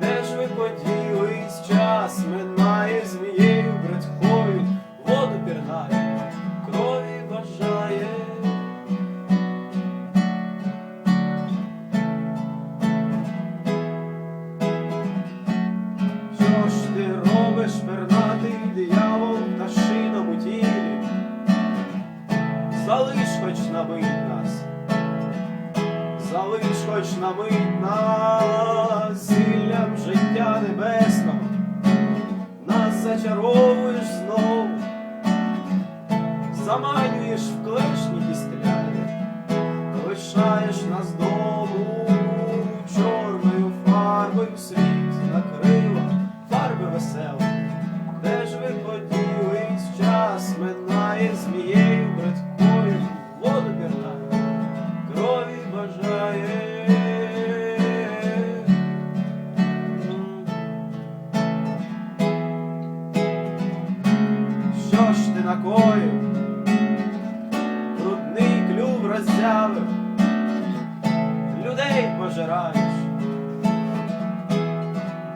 де ж ви поділись час, минає змією бредкою, воду піргає. Нас, хоч на мить нас зіллям життя небесного, нас зачаровуєш знов, заманюєш в клешні кістляни, лишаєш нас дому чорною фарбою світ накрила, фарби веселі. Де ж ви поділись, час минає змією бридкою, накоїв? Брудний клюв роззявив, людей пожираєш,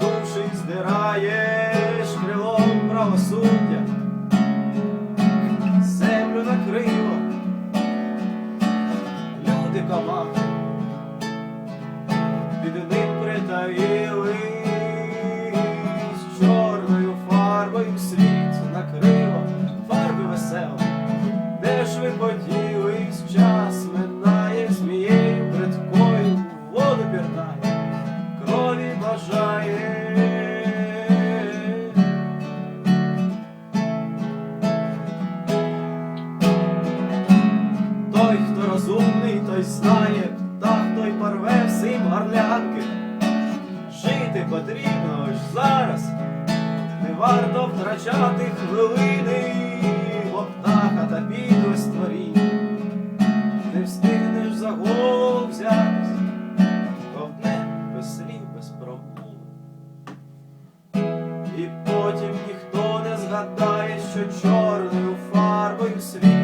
душі здираєш крилом правосуддя, ж час минає змією бридкою, воду пірнає крові бажає. Той, хто розумний, той знає, та той порве всім горлянки. Жити потрібно ж зараз, не варто втрачати хвилини, потім ніхто не згадає, що чорною фарбою світ